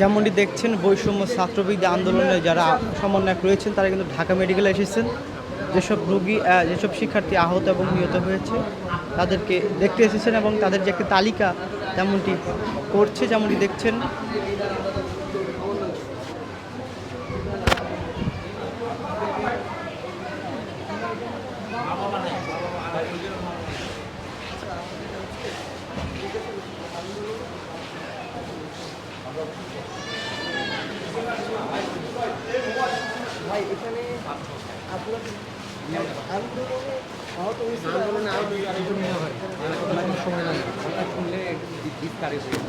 যেমনটি দেখছেন, বৈষম্য ছাত্রবিদ্যা আন্দোলনে যারা সমন্বয়ক রয়েছেন, তারা কিন্তু ঢাকা মেডিকেলে এসেছেন। যেসব রোগী যেসব শিক্ষার্থী আহত এবং নিহত হয়েছে, তাদেরকে দেখতে এসেছেন এবং তাদের যে একটা তালিকা তেমনটি করছে, যেমনটি দেখছেন। ভাই এখানে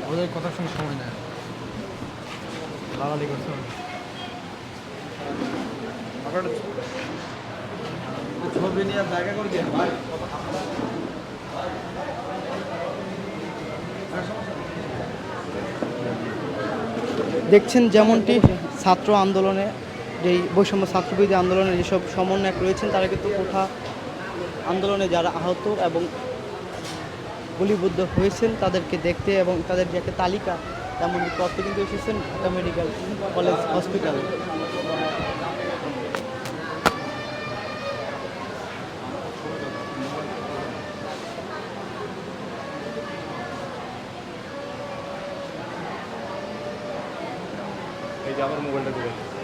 ওদের কথার সঙ্গে সময় নেয়। লালালি করছে। ছবি নিয়ে জায়গা করে দিয়ে দেখছেন যেমনটি ছাত্র আন্দোলনে যেই বৈষম্য ছাত্রবিরোধী আন্দোলনে যেসব সমন্বয়ক রয়েছেন, তারা কিন্তু কোঠা আন্দোলনে যারা আহত এবং গুলিবদ্ধ হয়েছেন, তাদেরকে দেখতে এবং তাদের যে একটা তালিকা তেমনটি করতে কিন্তু এসেছেন ঢাকা মেডিকেল কলেজ হসপিটালে। এই যে আমার মোবাইলটা দিবেন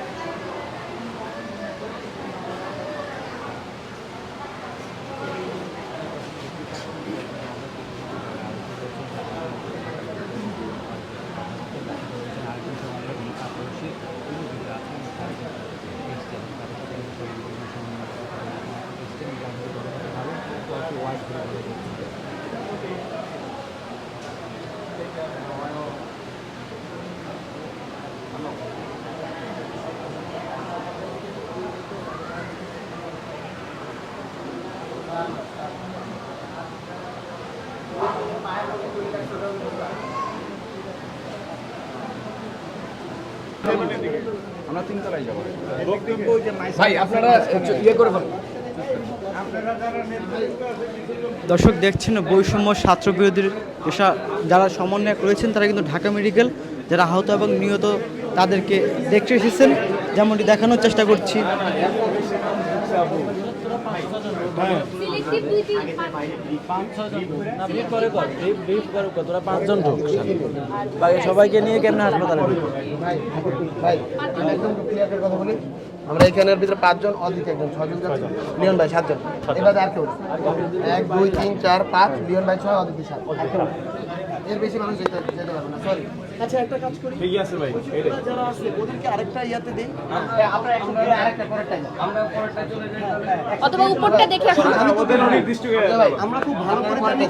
আমরা তিনতলায় যাব। ভাই আপনারা ইয়ে করে ফেলেন দর্শক দেখছেন বৈষম্য ছাত্র বিরোধীর পেশা, যারা সমন্বয় রয়েছেন, তারা কিন্তু ঢাকা মেডিকেল, যারা আহত এবং নিহত, তাদেরকে দেখতে এসেছেন। যেমনটি দেখানোর চেষ্টা করছি। সিলেক্টিভ দুই পাঁচজন ঢুক বাকি সবাইকে নিয়ে কেমনে হাসপাতালে আমরা এখানের ভিতরে পাঁচজন অদিত একজন ছজন যাচ্ছে। লিওন ভাই সাতজন। এবার আর কেউ এক দুই তিন চার পাঁচ লিওন ভাই ছয় অদিতি সাত। এর বেশি মানুষ যেতে যেতে পারবে না সরি আচ্ছা একটা কাজ করি। ঠিক আছে ভাই যারা আছে ওদেরকে আরেকটা ইয়াতে দিই। আমরা এখন আরেকটা পরেরটা আমরা পরেরটা চলে যাই অথবা উপরটা দেখে আসুন। ওদের অনির্দিষ্ট ভাই আমরা খুব ভালো করে জানি